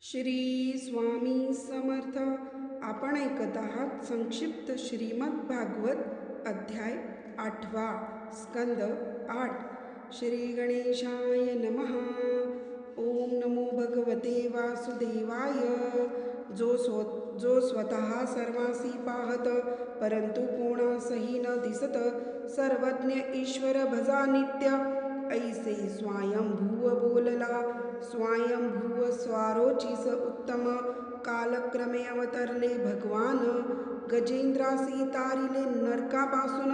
श्री स्वामी समर्थ. आपण ऐकत आहात संक्षिप्त श्रीमद भागवत अध्याय आठवा स्कंद आठ. श्री गणेशाय नमः. ओम नमो भगवते वासुदेवाय. जो स्व जो स्वतः सर्वासी पाहत परंतु कोणासही न दिसत सर्वज्ञ ईश्वर भजा नित्य ऐसे स्वयंभुव बोलला। स्वयंभुव स्वारोचिस उत्तम। कालक्रमे अवतरले भगवान। गजेंद्रासी तारिले नरकापासून।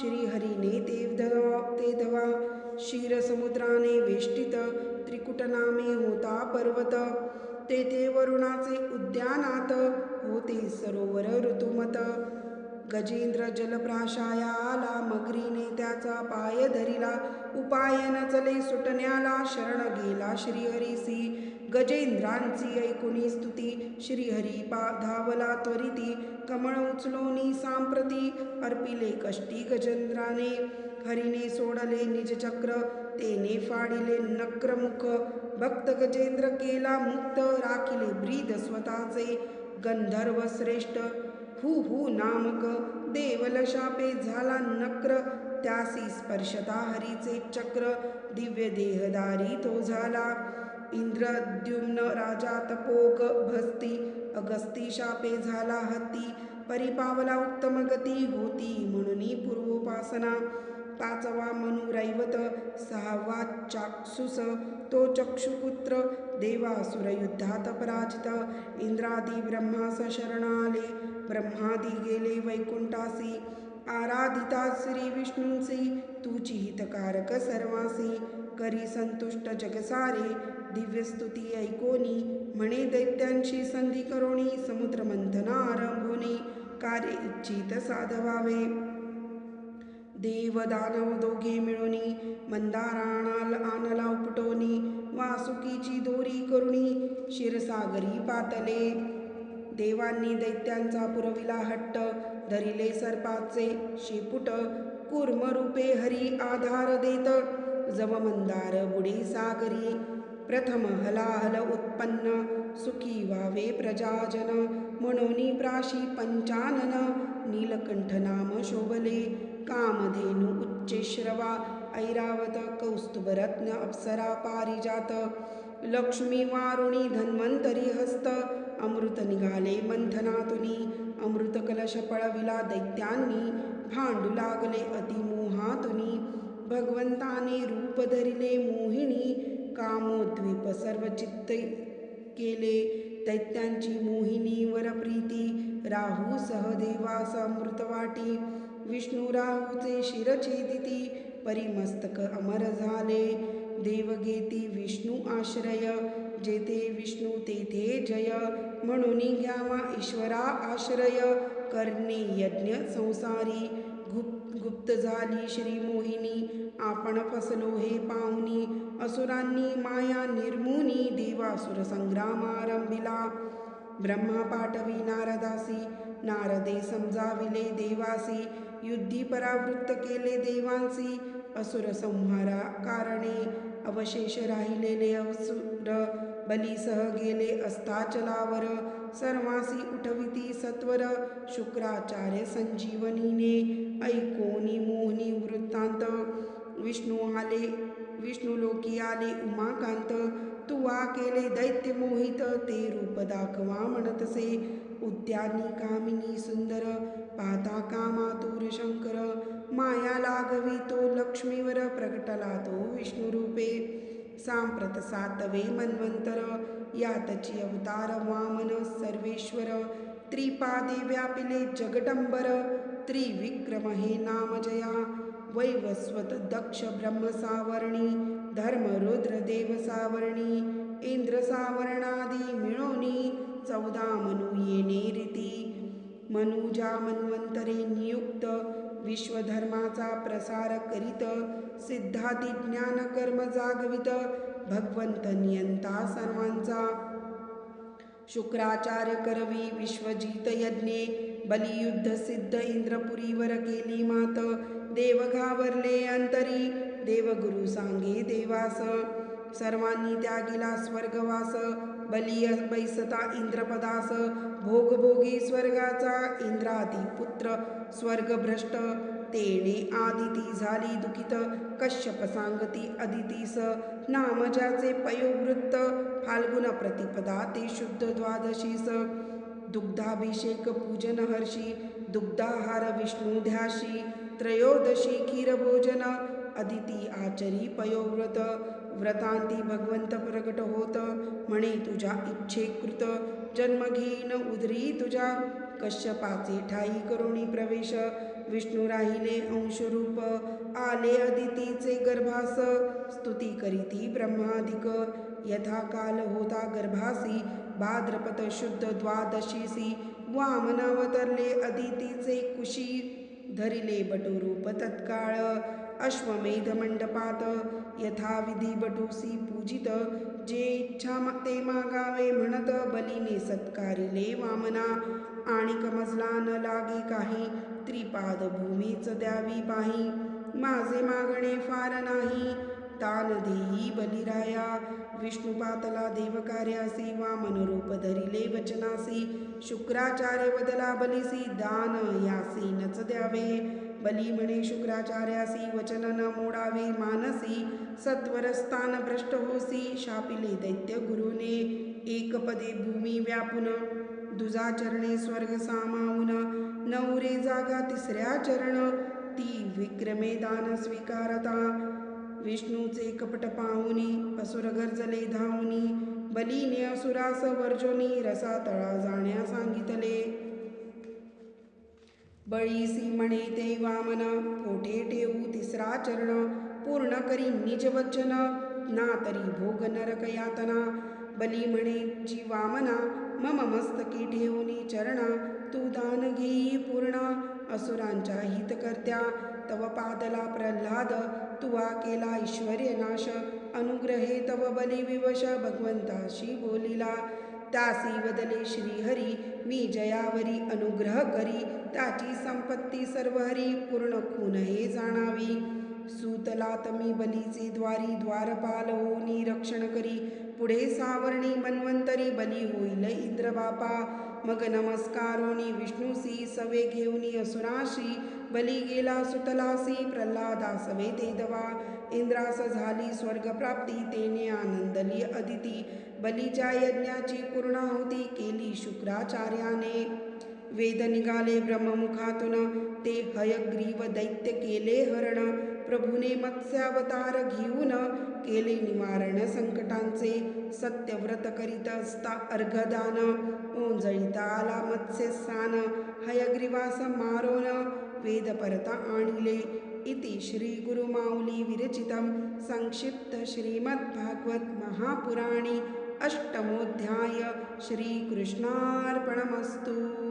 श्रीहरीने देवधवा तेधवा क्षीरसमुद्राने वेष्टित। त्रिकुटनामे होता पर्वत। तेथे वरुणाचे उद्यानात होते सरोवर ऋतुमत। गजेंद्र जलप्राशाया आला मगरीने त्याचा पाय धरिला उपाय न सुटण्याला शरण गेला श्रीहरीसी गजेंद्रांची ऐकुणी स्तुती श्रीहरी पा धावला त्वरिती कमळ उचलोनी सांप्रती अर्पिले कष्टी गजेंद्राने हरीने सोडले निजचक्र तेने फाडिले नक्रमुख भक्त गजेंद्र केला मुक्त राखिले ब्रीद स्वतःचे गंधर्व श्रेष्ठ हु हु नामक देवलशापे झाला नक्र त्यासी स्पर्शता हरीचे चक्र दिव्य देहदारी तो झाला. इंद्रद्युम्न राजा तपोक भस्ती अगस्ती शापे झाला हत्ती परिपावला उत्तम गती होती म्हणून पूर्वोपासना. पाचवा मनुरैवत सहावा चाक्षुस तो चक्षुपुत्र देवासुरयुद्धात पराजित इंद्रादी ब्रह्मास शरणाले ब्रह्मादी गेले वैकुंठासी आराधिता श्री विष्णूंसी तुची हितकारक सर्वासी करी संतुष्ट जगसारे दिव्यस्तुती ऐकोनी म्हणे दैत्यांशी संधी करोणी समुद्र मंथना आरंभोनी कार्य इच्छित साधवावे. देव दानव दोघे मिळोनी मंदाराणाल आणला उपटोनी वासुकीची दोरी करुणी क्षीरसागरी पातले. देवांनी दैत्यांचा पुरविला हट्ट धरिले सर्पाचे शेपुट कूर्मरूपे हरी आधार देत जव मंदार सागरी प्रथम हलाहल उत्पन्न सुखी व्हावे प्रजाजन म्हणोनी प्राशी पंचानन नीलकंठ नाम शोभले. कामधेनु उच्चेश्रवा ऐरावत कौस्तुभरत्न अप्सरा पारिजात लक्ष्मी वारुणी धन्वंतरी हस्त अमृत निघाले मंथनातुनी अमृत कलश पळविला दैत्यांनी भांडू लागले अतिमोहातुनी भगवंताने रूप धरिले मोहिनी कामोद्वीप सर्व चित्त केले दैत्यांची मोहिनी वरप्रीती राहू सहदेवास अमृतवाटी विष्णुराहुचे शिरछेदिती परिमस्तक अमर झाले. देवगेती विष्णू आश्रय जेथे विष्णू तेथे जय. म्हणून घ्यावा ईश्वरा आश्रय करणे यज्ञ संसारी. गुप्त गुप्त झाली श्री मोहिनी आपण फसलो हे पाहुनी. असुरांनी माया निर्मुनी देवासुर संग्राम आरंभिला. ब्रह्मा पाठवी नारदासी नारदे समजाविले देवासी युद्धी परावृत्त केले देवांसी असुर संहारा कारणे अवशेष राहिलेले असुर बलीसह गेले अस्ताचलावर सर्वासी उठविती सत्वर शुक्राचार्य संजीवनीने ऐकोनी मोहनी वृत्तांत विष्णू आले विष्णू लोकी आले उमाकांत तुवा केले दैत्य मोहित ते रूप दाखवा म्हणतसे उद्यानि कामिनी सुन्दर पाता कामातुरशङ्कर मायालाघवीतो लक्ष्मीवर प्रकटलातो विष्णुरूपे। साम्प्रतसातवे मन्वन्तर यातचि अवतार वामन सर्वेश्वर त्रिपादे व्यापिले जगटम्बर त्रिविक्रमहे नामजया। वैवस्वत दक्ष ब्रह्मसावर्णि धर्मरुद्रदेवसावर्णि इन्द्रसावरणादि मिळोनि चौदा मनु येणे रीती मनुजा मन्वंतरे नियुक्त विश्वधर्माचा प्रसार करीत सिद्धाती ज्ञान कर्म जागवित भगवंत नियंता सर्वांचा। शुक्राचार्य करवी विश्वजित यज्ञे बलियुद्ध सिद्ध इंद्रपुरीवर केली मात। देवघावरले अंतरी देवगुरु सांगे देवास। सर्वांनी त्यागिला स्वर्गवास। बलिय बैसता इंद्रपदास. भोगभोगी स्वर्गाचा इंद्रादी पुत्र स्वर्गभ्रष्ट. तेने आदिती झाली दुखित. कश्यप सांगती अदितीस. नामजाचे पयोवृत्त. फाल्गुन प्रतिपदा ते शुद्ध द्वादशीस. दुग्धाभिषेक पूजन हर्षी. दुग्धाहार विष्णू ध्याशी त्रयोदशी क्षीरभोजन अदिती आचरी पयोव्रत व्रतांती भगवंत प्रगट होत म्हणे तुझ्या इच्छेकृत जन्म घेईन उदरी तुझ्या कश्यपाचे ठाई करुणी प्रवेश. विष्णू राहिले अंशरूप आले अदितीचे गर्भास. स्तुती करीती ब्रह्माधिक यथा काल होता गर्भासी भाद्रपद शुद्ध द्वादशीसी. वामनावतरले अदितीचे कुशी धरिले बटुरूप तत्काळ. अश्वमेध मंडपात यथाविधी बटुसी पूजित जे इच्छा ते मागावे म्हणत बलीने सत्कारिले वामना। आणि कमजला न लागे काही त्रिपाद भूमीच द्यावी पाही। माझे मागणे फार नाही तान देई बलिराया। विष्णुपातला देवकार्यासी वामन रूप धरिले वचनासी। शुक्राचार्य बदला बलिसी दान यासी नच द्यावे। बली म्हणे शुक्राचार्यासी वचन न मोडावे मानसी सत्वरस्थान भ्रष्ट होसी शापिले दैत्य गुरुने एकपदे भूमी व्यापून दुजाचरणे स्वर्ग सामावून नवरे जागा तिसऱ्या चरण ती विक्रमे दान स्वीकारता विष्णूचे कपट पाहुनी असुर गरजले धावनी बलीने असुरास वर्जोनी रसा तळा जाण्या सांगितले. बळीसी म्हणे ते वामन पोठे ठेवू तिसरा चरण पूर्ण करी निज वचन ना तरी भोग नरक यातना. बली म्हणे जी वामना मम मस्तकी ठेवूनी चरणा तू दान घेई पूर्ण. असुरांच्या हितकर्त्या तव पादला प्रल्हाद तुवा केला ऐश्वर्य नाश. अनुग्रहे तव बली विवश भगवंताशी बोलिला. त्यासी बदले श्रीहरी मी जयावरी अनुग्रह करी. त्याची संपत्ती सर्व हरी पूर्ण खून हे जाणावी. सूतला तमी बलीचे द्वारी द्वारपाल होनी रक्षण करी. पुढे सावर्णी मन्वंतरी बली होईल इंद्रबापा. मग नमस्कारोनी विष्णूसी सवे घेऊनी असुराशी. बली गेला सुतलासी प्रल्हादा सवे ते दवा. इंद्रास झाली स्वर्गप्राप्ती तेने आनंदली अदिती. बलीच्या यज्ञाची पूर्णाहुती केली शुक्राचार्याने. वेद निघाले ब्रह्ममुखातून ते हयग्रीव दैत्य केले हरण प्रभुने मत्स्यावतार घेऊन केले निवारण संकटांचे सत्यव्रत करीत असता अर्घदान ओंजळीता आला मत्स्यस्थान हयग्रीवास मारोन वेद परता आणले. इति श्री गुरुमाऊली विरचितं संक्षिप्त श्रीमद्भागवत महापुराणी अष्टमोध्याय श्रीकृष्णार्पणमस्तु.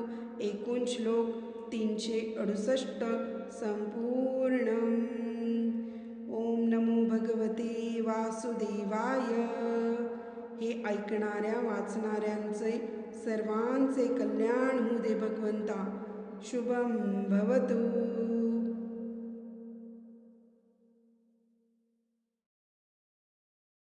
एकूण श्लोक तीनशे अडुसष्ट संपूर्ण ओम नमो भगवते वासुदेवाय. हे ऐकणाऱ्या वाचणाऱ्यांचे सर्वांचे कल्याण होऊ दे भगवंता. शुभम भवतु.